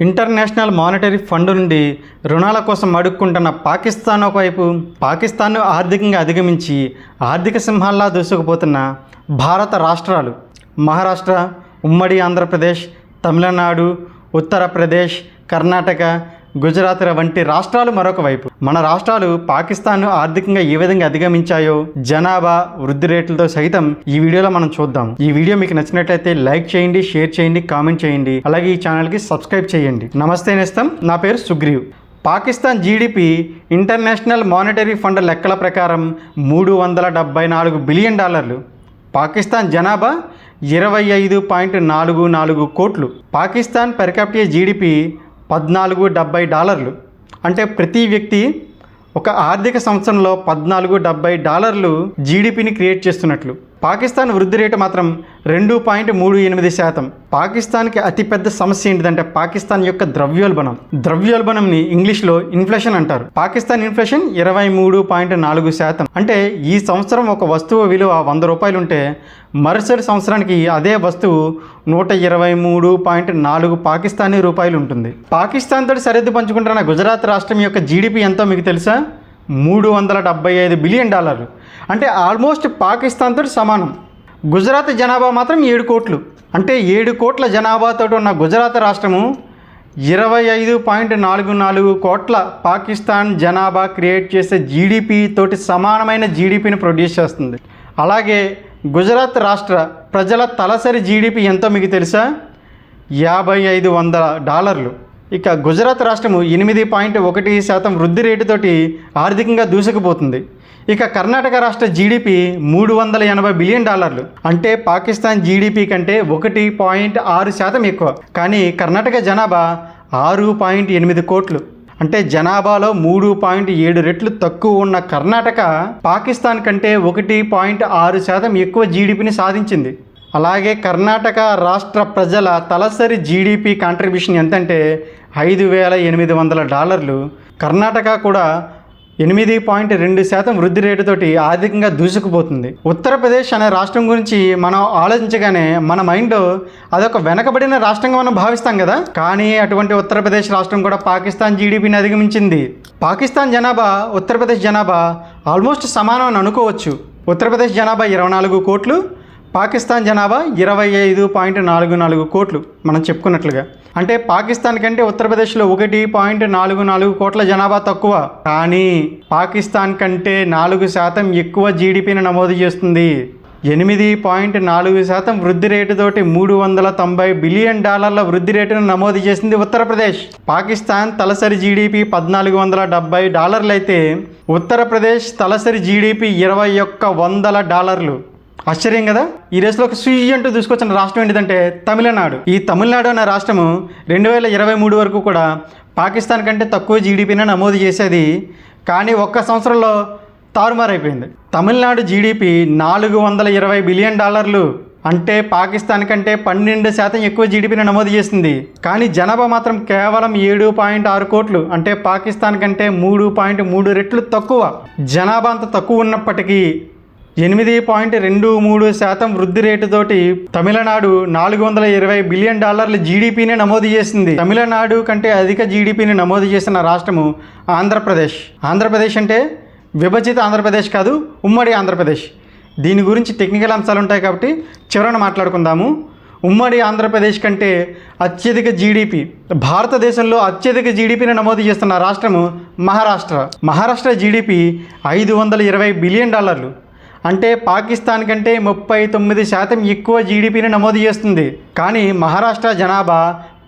International monetary fund నుండి రుణాల కోసం అడుక్కుంటున్న పాకిస్తాన్ ఒకవైపు పాకిస్తాన్ను ఆర్థికంగా అధిగమించి ఆర్థిక సింహాల్లా దూసుకుపోతున్న భారత రాష్ట్రాలు మహారాష్ట్ర ఉమ్మడి ఆంధ్రప్రదేశ్ తమిళనాడు ఉత్తరప్రదేశ్ కర్ణాటక గుజరాత్ వంటి రాష్ట్రాలు మరొక వైపు. మన రాష్ట్రాలు పాకిస్తాన్ను ఆర్థికంగా ఏ విధంగా అధిగమించాయో జనాభా వృద్ధి రేట్లతో సైతం ఈ వీడియోలో మనం చూద్దాం. ఈ వీడియో మీకు నచ్చినట్లయితే లైక్ చేయండి షేర్ చేయండి కామెంట్ చేయండి. అలాగే ఈ ఛానల్కి సబ్స్క్రైబ్ చేయండి. నమస్తే నేస్తం నా పేరు Sugriv. Pakistan GDP international monetary fund లెక్కల ప్రకారం మూడు వందల డెబ్బై నాలుగు బిలియన్ డాలర్లు. పాకిస్తాన్ జనాభా ఇరవై ఐదు పాయింట్ నాలుగు నాలుగు కోట్లు. పాకిస్తాన్ పెర్ జీడిపి పద్నాలుగు డెబ్బై డాలర్లు. అంటే ప్రతి వ్యక్తి ఒక ఆర్థిక సంవత్సరంలో పద్నాలుగు డెబ్బై డాలర్లు జీడిపిని క్రియేట్ చేస్తున్నట్లు. పాకిస్తాన్ వృద్ధి రేటు మాత్రం రెండు పాయింట్ మూడు ఎనిమిది శాతం. పాకిస్తాన్కి అతిపెద్ద సమస్య ఏంటిదంటే పాకిస్తాన్ యొక్క ద్రవ్యోల్బణం. ద్రవ్యోల్బణంని ఇంగ్లీష్లో ఇన్ఫ్లేషన్ అంటారు. పాకిస్తాన్ ఇన్ఫ్లేషన్ ఇరవై మూడు పాయింట్ నాలుగు శాతం. అంటే ఈ సంవత్సరం ఒక వస్తువు విలువ వంద రూపాయలు ఉంటే మరుసటి సంవత్సరానికి అదే వస్తువు నూట ఇరవై మూడు పాయింట్ నాలుగు పాకిస్తానీ రూపాయలు ఉంటుంది పాకిస్తాన్ తోటి సరిహద్దు పంచుకుంటున్న గుజరాత్ రాష్ట్రం యొక్క జీడిపి ఎంతో మీకు తెలుసా? మూడు వందల డెబ్బై ఐదు బిలియన్ డాలర్లు. అంటే ఆల్మోస్ట్ పాకిస్తాన్తో సమానం. గుజరాత్ జనాభా మాత్రం ఏడు కోట్లు. అంటే ఏడు కోట్ల జనాభాతో ఉన్న గుజరాత్ రాష్ట్రము ఇరవై ఐదు పాయింట్ నాలుగు నాలుగు కోట్ల పాకిస్తాన్ జనాభా క్రియేట్ చేసే జీడిపి తోటి సమానమైన జీడిపిని ప్రొడ్యూస్ చేస్తుంది. అలాగే గుజరాత్ రాష్ట్ర ప్రజల తలసరి జీడిపి ఎంతో మీకు తెలుసా? యాభై ఐదు వందల డాలర్లు. ఇక గుజరాత్ రాష్ట్రము ఎనిమిది పాయింట్ ఒకటి శాతం వృద్ధి రేటుతోటి ఆర్థికంగా దూసుకుపోతుంది. ఇక కర్ణాటక రాష్ట్ర జీడిపి మూడు వందల ఎనభై బిలియన్ డాలర్లు. అంటే పాకిస్తాన్ జీడిపి కంటే ఒకటి పాయింట్ ఆరు శాతం ఎక్కువ. కానీ కర్ణాటక జనాభా ఆరు పాయింట్ ఎనిమిది కోట్లు. అంటే జనాభాలో మూడు పాయింట్ ఏడు రెట్లు తక్కువ ఉన్న కర్ణాటక పాకిస్తాన్ కంటే ఒకటి పాయింట్ ఆరు శాతం ఎక్కువ జీడిపిని సాధించింది. అలాగే కర్ణాటక రాష్ట్ర ప్రజల తలసరి జీడిపి కాంట్రిబ్యూషన్ ఎంతంటే ఐదు వేల ఎనిమిది వందల డాలర్లు. కర్ణాటక కూడా ఎనిమిది పాయింట్ రెండు శాతం వృద్ధి రేటుతోటి ఆర్థికంగా దూసుకుపోతుంది. ఉత్తరప్రదేశ్ అనే రాష్ట్రం గురించి మనం ఆలోచించగానే మన మైండ్ అదొక వెనకబడిన రాష్ట్రంగా మనం భావిస్తాం కదా. కానీ అటువంటి ఉత్తరప్రదేశ్ రాష్ట్రం కూడా పాకిస్తాన్ జీడిపిని అధిగమించింది. పాకిస్తాన్ జనాభా ఉత్తరప్రదేశ్ జనాభా ఆల్మోస్ట్ సమానం అని అనుకోవచ్చు. ఉత్తరప్రదేశ్ జనాభా ఇరవై నాలుగు కోట్లు పాకిస్తాన్ జనాభా ఇరవై ఐదు పాయింట్ నాలుగు నాలుగు కోట్లు మనం చెప్పుకున్నట్లుగా. అంటే పాకిస్తాన్ కంటే ఉత్తరప్రదేశ్లో ఒకటి పాయింట్ నాలుగు నాలుగు కోట్ల జనాభా తక్కువ. కానీ పాకిస్తాన్ కంటే నాలుగు శాతం ఎక్కువ జీడిపిని నమోదు చేస్తుంది. ఎనిమిది పాయింట్ నాలుగు శాతం వృద్ధి రేటుతోటి మూడు వందల తొంభై బిలియన్ డాలర్ల వృద్ధి రేటును నమోదు చేసింది ఉత్తరప్రదేశ్. పాకిస్తాన్ తలసరి జీడిపి పద్నాలుగు వందల డెబ్బై డాలర్లు అయితే ఉత్తరప్రదేశ్ తలసరి జీడిపి ఇరవై ఒక్క వందల డాలర్లు. ఆశ్చర్యం కదా? ఈ రేసులో ఒక స్విజ్ అంటూ తీసుకొచ్చిన రాష్ట్రం ఏంటిదంటే తమిళనాడు. ఈ తమిళనాడు అనే రాష్ట్రము రెండు వేల ఇరవై మూడు వరకు కూడా పాకిస్తాన్ కంటే తక్కువ జీడిపిని నమోదు చేసేది. కానీ ఒక్క సంవత్సరంలో తారుమారైపోయింది. తమిళనాడు జీడిపి నాలుగు వందల ఇరవై బిలియన్ డాలర్లు. అంటే పాకిస్తాన్ కంటే పన్నెండు శాతం ఎక్కువ జీడిపిని నమోదు చేసింది. కానీ జనాభా మాత్రం కేవలం ఏడు పాయింట్ ఆరు కోట్లు. అంటే పాకిస్తాన్ కంటే మూడు పాయింట్ మూడు రెట్లు తక్కువ. జనాభా అంత తక్కువ ఉన్నప్పటికీ ఎనిమిది పాయింట్ రెండు మూడు శాతం వృద్ధి రేటుతోటి తమిళనాడు నాలుగు వందల ఇరవై బిలియన్ డాలర్ల జీడిపిని నమోదు చేసింది. తమిళనాడు కంటే అధిక జీడిపిని నమోదు చేసిన రాష్ట్రము ఆంధ్రప్రదేశ్. ఆంధ్రప్రదేశ్ అంటే విభజిత ఆంధ్రప్రదేశ్ కాదు ఉమ్మడి ఆంధ్రప్రదేశ్. దీని గురించి టెక్నికల్ అంశాలు ఉంటాయి కాబట్టి చివరన మాట్లాడుకుందాము. ఉమ్మడి ఆంధ్రప్రదేశ్ కంటే అత్యధిక జీడిపి భారతదేశంలో అత్యధిక జీడిపిని నమోదు చేస్తున్న రాష్ట్రము మహారాష్ట్ర. మహారాష్ట్ర జీడిపి ఐదు వందల ఇరవై బిలియన్ డాలర్లు. అంటే పాకిస్తాన్ కంటే ముప్పై తొమ్మిది శాతం ఎక్కువ జీడిపిని నమోదు చేస్తుంది. కానీ మహారాష్ట్ర జనాభా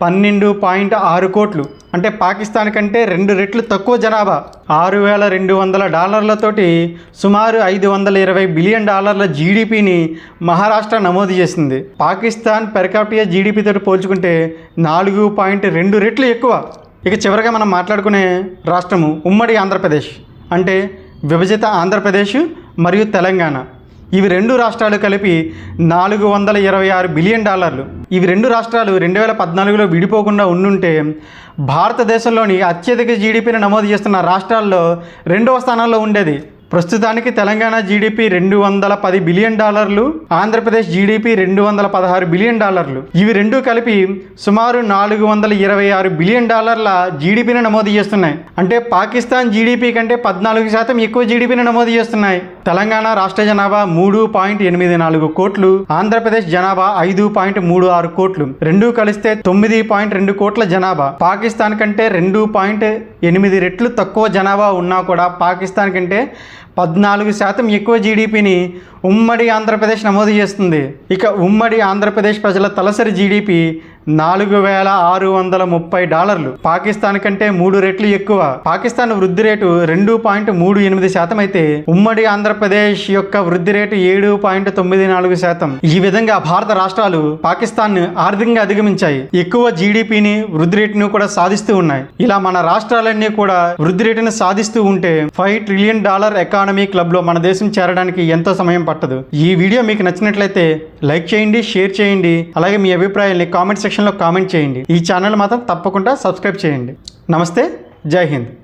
పన్నెండు పాయింట్ ఆరు కోట్లు. అంటే పాకిస్తాన్ కంటే రెండు రెట్లు తక్కువ జనాభా. ఆరు వేల రెండు వందల డాలర్లతోటి సుమారు ఐదు వందల ఇరవై బిలియన్ డాలర్ల జీడిపిని మహారాష్ట్ర నమోదు చేసింది. పాకిస్తాన్ పెరకాపియా జీడిపితో పోల్చుకుంటే నాలుగు పాయింట్ రెండు రెట్లు ఎక్కువ. ఇక చివరిగా మనం మాట్లాడుకునే రాష్ట్రము ఉమ్మడి ఆంధ్రప్రదేశ్. అంటే విభజిత ఆంధ్రప్రదేశ్ మరియు తెలంగాణ. ఇవి రెండు రాష్ట్రాలు కలిపి నాలుగు వందల ఇరవై ఆరు బిలియన్ డాలర్లు. ఇవి రెండు రాష్ట్రాలు రెండు వేల పద్నాలుగులో విడిపోకుండా ఉండుంటే భారతదేశంలోని అత్యధిక జీడిపిని నమోదు చేస్తున్న రాష్ట్రాల్లో రెండవ స్థానంలో ఉండేది. ప్రస్తుతానికి తెలంగాణ జీడిపి రెండు వందల పది బిలియన్ డాలర్లు ఆంధ్రప్రదేశ్ జీడిపి రెండు వందల పదహారు బిలియన్ డాలర్లు. ఇవి రెండు కలిపి సుమారు నాలుగు వందల ఇరవై ఆరు బిలియన్ డాలర్ల జీడిపిని నమోదు చేస్తున్నాయి. అంటే పాకిస్తాన్ జీడిపి కంటే పద్నాలుగు శాతం ఎక్కువ జీడిపిని నమోదు చేస్తున్నాయి. తెలంగాణ రాష్ట్ర జనాభా మూడు పాయింట్ ఎనిమిది నాలుగు కోట్లు ఆంధ్రప్రదేశ్ జనాభా ఐదు పాయింట్ మూడు ఆరు కోట్లు. రెండు కలిస్తే తొమ్మిది పాయింట్ రెండు కోట్ల జనాభా. పాకిస్తాన్ కంటే రెండు పాయింట్ ఎనిమిది రెట్లు తక్కువ జనాభా ఉన్నా కూడా పాకిస్తాన్ కంటే పద్నాలుగు శాతం ఎక్కువ జీడిపిని ఉమ్మడి ఆంధ్రప్రదేశ్ నమోదు చేస్తుంది. ఇక ఉమ్మడి ఆంధ్రప్రదేశ్ ప్రజల తలసరి జీడిపి నాలుగు వేల ఆరు వందల ముప్పై డాలర్లు. పాకిస్తాన్ కంటే మూడు రెట్లు ఎక్కువ. పాకిస్తాన్ వృద్ధి రేటు రెండు పాయింట్ మూడు ఎనిమిది శాతం అయితే ఉమ్మడి ఆంధ్రప్రదేశ్ యొక్క వృద్ధి రేటు ఏడు పాయింట్ తొమ్మిది నాలుగు శాతం. ఈ విధంగా భారత రాష్ట్రాలు పాకిస్తాన్ ఆర్థికంగా అధిగమించాయి. ఎక్కువ జీడిపిని వృద్ధి రేటును కూడా సాధిస్తూ ఉన్నాయి. ఇలా మన రాష్ట్రాలన్నీ కూడా వృద్ధి రేటును సాధిస్తూ ఉంటే ఫైవ్ ట్రిలియన్ డాలర్ ఎకానమీ క్లబ్లో మన దేశం చేరడానికి ఎంతో సమయం పట్టదు. ఈ వీడియో మీకు నచ్చినట్లయితే లైక్ చేయండి షేర్ చేయండి. అలాగే మీ అభిప్రాయాన్ని కామెంట్ సెక్షన్లో కామెంట్ చేయండి. ఈ ఛానల్ మాత్రం తప్పకుండా సబ్స్క్రైబ్ చేయండి. నమస్తే. జై హింద్.